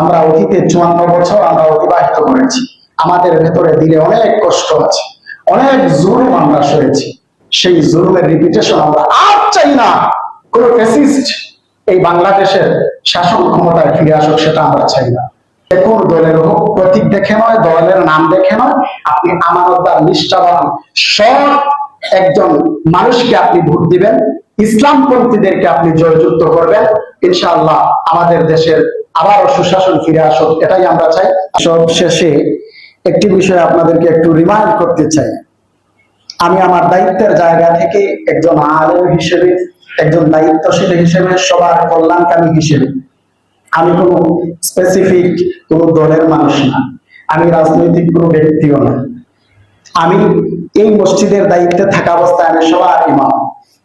আমরা অতীতে চুয়ান্ন বছর আমরা অতিবাহিত করেছি। আমাদের ভেতরে দিলে অনেক কষ্ট আছে, অনেক জুলুম আমরা সয়েছি সেই জুলুমের রিপিটেশন আমরা আর চাই না। কোন ফেসিস্ট এই বাংলাদেশের শাসন ক্ষমতায় ফিরে আসুক সেটা আমরা চাই না। কোন দলের হোক, প্রতীক দেখে নয়, দলের নাম দেখে নয়, আপনি আমানতদার, নিষ্ঠাবান, সৎ একজন মানুষকে আপনি ভোট দিবেন, ইসলামপন্থীদেরকে আপনি জয়যুক্ত করবেন। ইনশাআল্লাহ আমাদের দেশের আবারও সুশাসন ফিরে আসুক, এটাই আমরা চাই। সব শেষে একটি বিষয় আপনাদেরকে একটু রিমাইন্ড করতে চাই। আমি আমার দায়িত্বের জায়গা থেকে একজন আলেম হিসেবে, একজন দায়িত্বশীল হিসেবে, সবার কল্যাণকামী হিসেবে। আমি কোনো স্পেসিফিক কোনো দলের মানুষ না। আমি রাজনৈতিক কোনো ব্যক্তিও না। আমি এই মসজিদের দায়িত্বে থাকা অবস্থায় আমি সবার ইমাম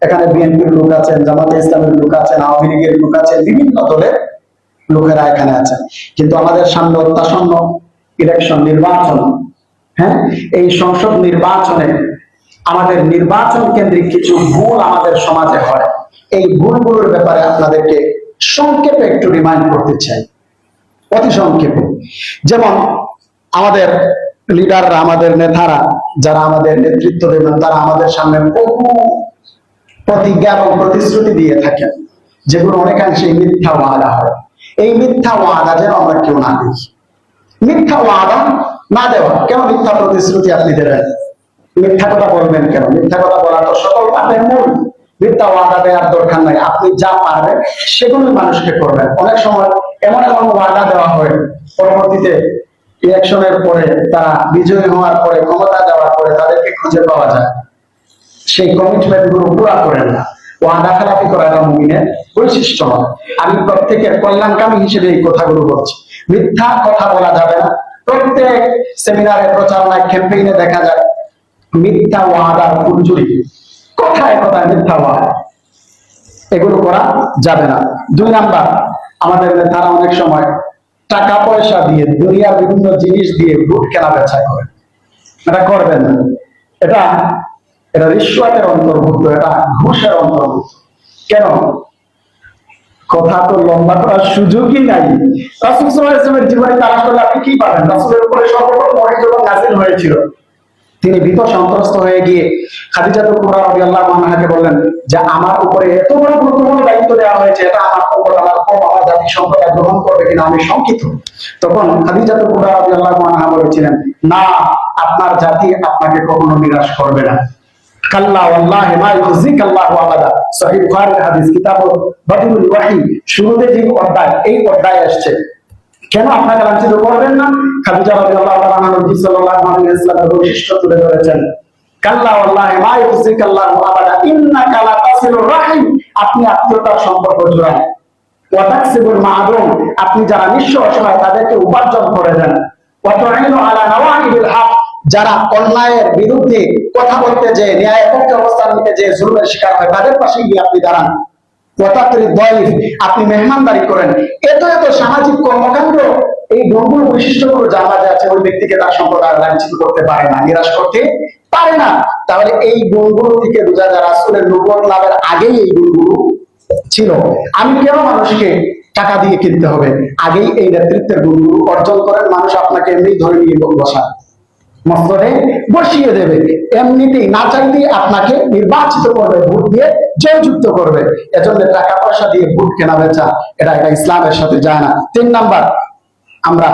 এখানে বিএনপির লোক আছেন, জামাতে ইসলামের লোক আছেন, আওয়ামী লীগের লোক আছেন, বিভিন্ন দলের লোকেরা এখানে আছেন কিন্তু আমাদের সামনে অত্যাসন্ন ইলেকশন নির্বাচন হ্যাঁ? এই সংসদ নির্বাচনে আমাদের নির্বাচন কেন্দ্রিক কিছু ভুল আমাদের সমাজে হয়। এই ভুলগুলোর ব্যাপারে আপনাদেরকে সংক্ষেপে একটু রিমাইন্ড করতে চাই। অতি সংক্ষেপে। যেমন আমাদের লিডাররা আমাদের নেতারা, যারা আমাদের নেতৃত্ব দেবেন, তারা আমাদের সামনে বহু প্রতিজ্ঞা এবং প্রতিশ্রুতি দিয়ে থাকেন, যেগুলো অনেকাংশে মিথ্যা ওয়াদা হয়। এই মিথ্যা ওয়াদা যেন আমরা কেউ না দিই মিথ্যা ওয়াদা না দেওয়া। কেন মিথ্যা প্রতিশ্রুতি আপনি দেবেন? মিথ্যা কথা বলবেন কেন? মিথ্যা কথা বলা তো সকল পাপের মূল। মিথ্যা ওয়াদা দেওয়ার দরকার নাই। আপনি যা পারবেন সেগুলো মানুষকে করবেন। অনেক সময় এমন এমন ওয়াদা দেওয়া হয়, পরবর্তীতে ইলেকশনের পরে তারা বিজয়ী হওয়ার পরে, ক্ষমতা দেওয়ার পরে তাদেরকে খুঁজে পাওয়া যায়। সেই কমিটমেন্টগুলো পুরা করেন না। ওয়াদা খেলাপি করা এটা মুমিনের বৈশিষ্ট্য আমি প্রত্যেকের কল্যাণকামী হিসেবে এই কথাগুলো বলছি। মিথ্যা কথা বলা যাবে না। প্রত্যেক সেমিনারে, প্রচারণায়, ক্যাম্পেইনে দেখা যায়, মিথ্যা ওয়াদার ফুলঝুরি কথায় কথায় মিথ্যা ওয়াদা? এগুলো করা যাবে না। দুই নাম্বার, আমাদের নেতারা অনেক সময় টাকা পয়সা দিয়ে, দুনিয়ার বিভিন্ন জিনিস দিয়ে ভোট কেনা বেচা করে এটা করবেন না। এটা এটা রিশ্বাতের অন্তর্ভুক্ত, এটা ঘুষের অন্তর্ভুক্ত। কেন? কথা তো লম্বা করার সুযোগই নাই। রাসুল সাল্লাল্লাহু জীবনে তালাশ করলে আপনি কি পাবেন রাসুলের উপরে সর্বপ্রথম ওহী যখন নাযিল হয়েছিল। তিনি ভীত সন্ত্রস্ত হয়ে গিয়ে খাদিজা তো কুবরা রাদিয়াল্লাহু আনহাকে বললেন যে, আমার উপরে এত বড় গুরুত্বপূর্ণ দায়িত্ব দেওয়া হয়েছে, এটা আমার উম্মত আমার কম আমার জাতি সম্প্রদায় গ্রহণ করবে কিনা আমি শঙ্কিত। তখন খাদিজা তো কুবরা রাদিয়াল্লাহু আনহা বলেছিলেন, না, আপনার জাতি আপনাকে কখনো নিরাশ করবে না। কেন লাঞ্ছিত করবেন না? খাদিজা তাআলা নবী সাল্লাল্লাহু আলাইহি ওয়াসাল্লামের বৈশিষ্ট্য তুলে ধরেছেন। কাল্লা মা আবাদা। ইন্নাকা রাহিম। আপনি আত্মীয়তার সম্পর্ক আপনি যারা নিঃস্ব অসহায়, তাদেরকে উপার্জন করে দেন। ওয়া তু'ইনু আলা হক। যারা অন্যায়ের বিরুদ্ধে কথা বলতে যে ন্যায় পক্ষে অবস্থান নিতে যে জুলুমের শিকার হয়, তাদের পাশে গিয়ে আপনি দাঁড়ান। আপনি মেহমানদারি করেন। এত এত সামাজিক কর্মকাণ্ড, এই গুণগুলো বৈশিষ্ট্যগুলো যা মাঝে আছে, ওই ব্যক্তিকে তার সম্প্রদায় লাঞ্ছিত করতে পারে না, নিরাশ করতে পারে না। তাহলে এই গুণগুলো থেকে বোঝা যায়, রাসূলের নবুয়ত লাভের আগেই এই গুণগুলো ছিল। আমি কেন মানুষকে টাকা দিয়ে কিনতে হবে? আগেই এই নেতৃত্বের গুণগুলো অর্জন করেন, মানুষ আপনাকে এমনি ধরে নিয়ে বসা। মস্তরে বসিয়ে দেবে। এমনিতেই না চাইতেই আপনাকে নির্বাচিত করবে, ভোট দিয়ে জয়যুক্ত করবে। এজন্য টাকা পয়সা দিয়ে ভোট কেনা বেচা, এটা এটা ইসলামের সাথে যায় না। তিন নাম্বার, আমরা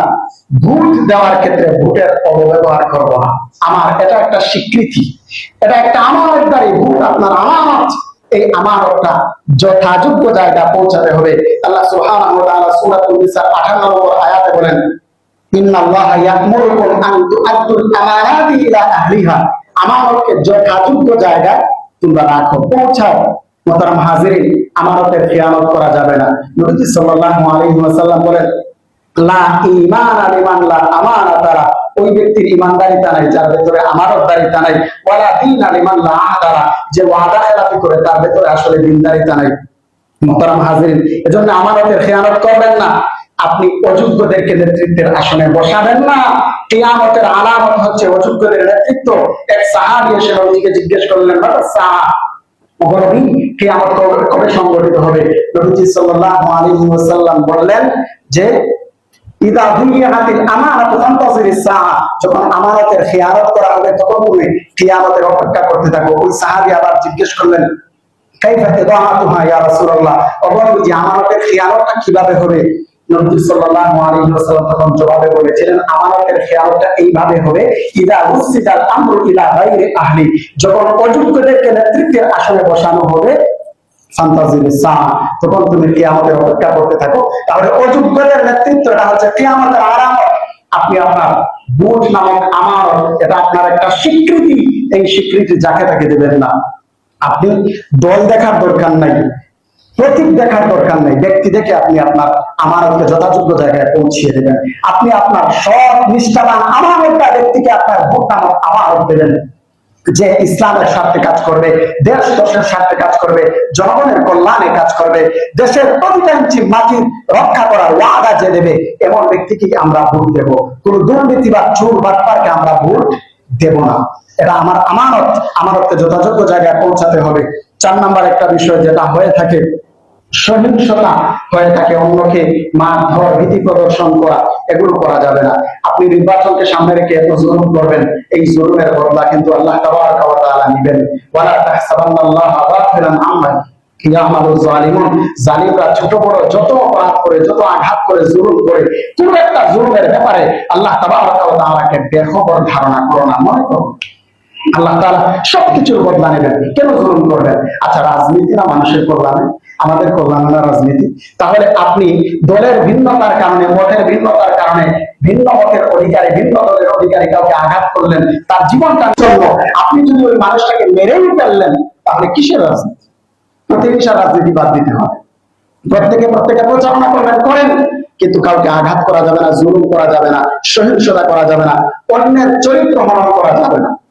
ভোট দেওয়ার ক্ষেত্রে ভোটের অপব্যবহার করব না। আমার এটা একটা স্বীকৃতি। এটা একটা আমার আমানতদারি ভোট, আপনার আমার। এই আমার একটা যথাযোগ্য জায়গা পৌঁছাতে হবে। আল্লাহ সুবহানাহু ওয়া তাআলা সূরাতুন নিসা 58 নম্বর আয়াতে বলেন আমানতকে যথাযোগ্য জায়গায় তোমরা রাখো, পৌঁছাও। আমানতের করা যাবে না। সাল্লাল্লাহু আলাইহি ওয়াসাল্লাম বলেন, লা ঈমান লিমান লা আমানাতারা ওই ব্যক্তির ইমানদারিতা নাই, যার ভেতরে আমানতদারিতা নাই। ওয়ালা দীন লিমান লা যে ওয়াদা খেলাপি করে, তার ভেতরে আসলে দিনদারিতা নাই। এজন্য আমানতের খেয়ানত করবেন না। আপনি অযোগ্যদেরকে নেতৃত্বের আসনে বসাবেন না। কিয়ামতের আলামত হচ্ছে অযোগ্যদের নেতৃত্ব। এক সাহাবী এসে নবীকে জিজ্ঞেস করলেন বাবা সাহা কবে সংগঠিত হবে? বললেন যে খিয়ানত করা হবে, তখন তুমি কিয়ামতের অপেক্ষা করতে থাকো। ওই সাহাবী আবার জিজ্ঞেস করলেন, কাইফা ইদাআতুহা খিয়ানতটা কীভাবে হবে? নবী সাল্লাল্লাহু নেতৃত্বের আসনে বসানো হবে তখন তুমি অপেক্ষা করতে থাকো। তাহলে অযোগ্যদের নেতৃত্বটা হচ্ছে আরামত। আপনি আপনার বুট নামক আমার, এটা আপনার একটা স্বীকৃতি। এই স্বীকৃতি যাকে তাকে দেবেন না। আপনি দল দেখার দরকার নাই। প্রতীক দেখার দরকার নেই। ব্যক্তি দেখে আপনি আপনার আমানতকে যথাযোগ্য জায়গায় পৌঁছিয়ে দেবেন। আপনি আপনার সৎ, নিষ্ঠাবান আমানতটা ব্যক্তিকে আপনার ভোট নামক আমানত দেবেন যে ইসলামের স্বার্থে কাজ করবে, দেশ দশের স্বার্থে কাজ করবে, জনগণের কল্যাণে কাজ করবে, দেশের প্রতিটা ইঞ্চি মাটির রক্ষা করার ওয়াদা যে দেবে, এমন ব্যক্তিকে আমরা ভোট দেব। কোন দুর্নীতি বা চোর বাটপারকে আমরা ভোট দেব না। এটা আমার আমানত। আমানতকে যথাযোগ্য জায়গায় পৌঁছাতে হবে। চার নাম্বার একটা বিষয় যেটা হয়ে থাকে সহিংসতা হয়ে থাকে, অন্যকে মারধর, ভীতি প্রদর্শন করা, এগুলো করা যাবে না। আপনি নির্বাচনকে সামনে রেখে এত জুলুম করবেন, এই জুলুমের বদলা কিন্তু আল্লাহ তাআলা নেবেন। ওয়ালা তাহসাবান্নাল্লাহা আল্লাহ তাবারাকা ওয়া ধারণা করো না, মনে করো। আল্লাহ তাআলা সবকিছুর বদলা নেবেন কেন জুলুম করবেন? আচ্ছা রাজনীতি না মানুষের কল্যাণে? আমাদের কল্যাণ না রাজনীতি? তাহলে আপনি দলের ভিন্নতার কারণে, মতের ভিন্নতার কারণে, ভিন্ন মতের অধিকারী, ভিন্ন দলের অধিকারী কাউকে আঘাত করলেন, তার জীবনটা চলল আপনি যদি ওই মানুষটাকে মেরেই ফেললেন, তাহলে কিসের রাজনীতি? প্রতিহিংসা রাজনীতি বাদ দিতে হবে। প্রত্যেকে প্রত্যেকে প্রচারণা করবেন, করেন। কিন্তু কাউকে আঘাত করা যাবে না, জুলুম করা যাবে না, সহিংসতা করা যাবে না, অন্যের চরিত্র হনন করা যাবে না।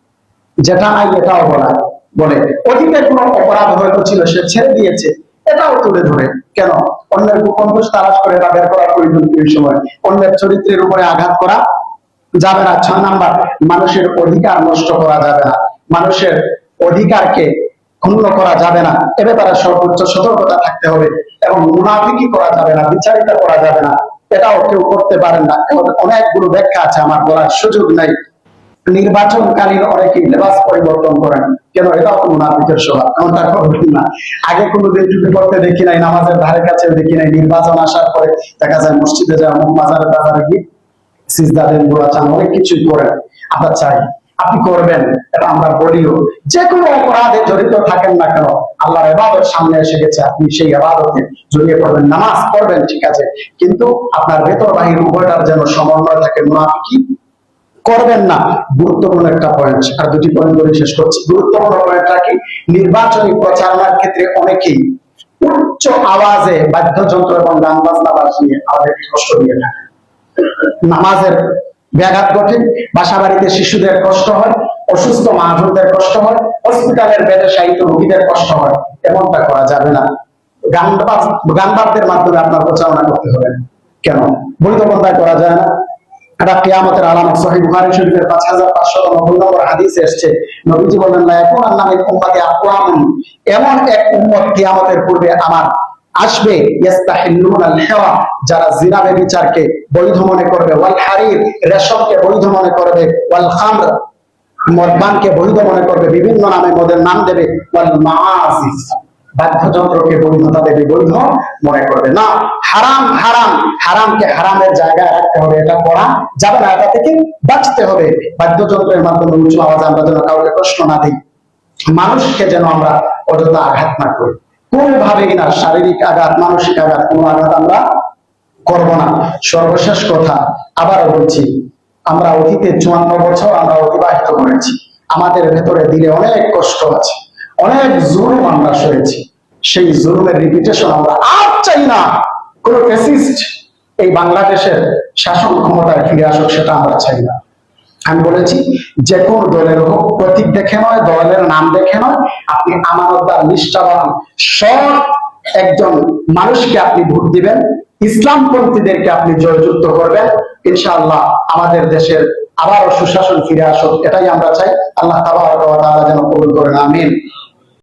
যেটা নাই, এটাও বলা বলে। অতীতে কোনো অপরাধ হয়তো ছিল, সে ছেড়ে দিয়েছে, এটাও তুলে ধরে। কেন? অন্যের গোপন দোষ তালাশ করে এটা বের করার প্রয়োজন এই সময় অন্যের চরিত্রের উপরে আঘাত করা যাবে না। ছয় নাম্বার, মানুষের অধিকার নষ্ট করা যাবে না। মানুষের অধিকারকে ক্ষুণ্ণ করা যাবে না। এ ব্যাপারে সর্বোচ্চ সতর্কতা থাকতে হবে এবং মুনাফিকি করা যাবে না, বিচারিতা করা যাবে না। এটাও কেউ করতে পারেন না। এমন অনেকগুলো ব্যাখ্যা আছে, আমার বলার সুযোগ নেই। নির্বাচনকালীন অনেকেই লেবাস পরিবর্তন করেন। কেন? এটাও তো মুনাফিকের স্বভাব। এমনটা করবেন না। আগে কোনোদিন টুপি পড়তে দেখি নাই, নামাজের ধারে কাছে দেখি নাই। নির্বাচন আসার পরে দেখা যায় মসজিদে যায়, অমুক মাজারে বাজারে গিয়ে সিজদা দেন চান অনেক কিছুই করেন। আমরা চাই, আপনি করবেন। এটা আমরা বলিও, যে কোনো অপরাধে জড়িত থাকেন না কেন, আল্লাহর এবাদত সামনে এসে গেছে। আপনি সেই এবাদতে জড়িয়ে পড়বেন, নামাজ পড়বেন, ঠিক আছে। কিন্তু আপনার ভেতর বাহির উভয়টার যেন সমন্বয় থাকে মুনাফিকি করবেন না। গুরুত্বপূর্ণ একটা পয়েন্ট আর দুটি পয়েন্ট বলে শেষ করছি। গুরুত্বপূর্ণ পয়েন্টটা কি? নির্বাচনী প্রচারণার ক্ষেত্রে অনেকেই উচ্চ আওয়াজে বাদ্যযন্ত্র এবং গান বাজনা বাজিয়ে আমাদেরকে কষ্ট দিয়ে থাকে। নামাজের ব্যাঘাত ঘটে বাসা বাড়িতে শিশুদের কষ্ট হয়, অসুস্থ মাহজুরদের কষ্ট হয়, হসপিটালের বেডে সাহিত্য রোগীদের কষ্ট হয়, এমনটা করা যাবে না। গান গান বাদ্যের মাধ্যমে আপনার প্রচারণা করতে হবে। কেন? বৈধ পন্থায় করা যায় না। এটা কিয়ামতের আলামত সহিহ বুখারী শরীফের 5590 নম্বর এসেছে। নবীজি বলেন লা ইয়াকুন উম্মতি আকওয়ামুন। এমন এক উম্মত কিয়ামতের পূর্বে আমার আসবে যারা জিনা ব্যভিচারকে বৈধ মনে করবে ওয়াল হারির রেশমকে বৈধ মনে করবে ওয়াল খামর মদপানকে বৈধ মনে করবে, বিভিন্ন নামে মদের নাম দেবে ওয়াল মাআসিফ বাদ্যযন্ত্রকে বৈধতা দেবে বৈধ মনে করবে না। হারাম হারাম, হারামকে হারামের জায়গায় রাখতে হবে, এটা করা যাবে না, এটা থেকে বাঁচতে হবে। বাদ্যযন্ত্রের মাধ্যমে উঁচু আওয়াজে আমরা যেন কাউকে কষ্ট না দিই। মানুষকে যেন আমরা অযথা আঘাত না করি। কোনোভাবেই না, শারীরিক আঘাত, মানসিক আঘাত, কোনো আঘাত আমরা করব না। সর্বশেষ কথা আবারও বলছি, আমরা অতীতে চুয়ান্ন বছর আমরা অতিবাহিত করেছি। আমাদের ভেতরে দিলে অনেক কষ্ট আছে। অনেক জুলুম আমরা সয়েছি সেই জুলুমের রিপিটেশন আমরা আর চাই না। কোন ফেসিস্ট এই বাংলাদেশের শাসন ক্ষমতায় ফিরে আসুক সেটা আমরা চাই না। আমি বলেছি, যে কোন দলের হোক, প্রতীক দেখে নয়, দলের নাম দেখে নয়, আপনি আমানতদার, নিষ্ঠাবান, সৎ একজন মানুষকে আপনি ভোট দিবেন, ইসলামপন্থীদেরকে আপনি জয়যুক্ত করবেন, ইনশাআল্লাহ আমাদের দেশের আবারও সুশাসন ফিরে আসুক, এটাই আমরা চাই। আল্লাহ তাআলা যেন কবুল করেন, আমিন।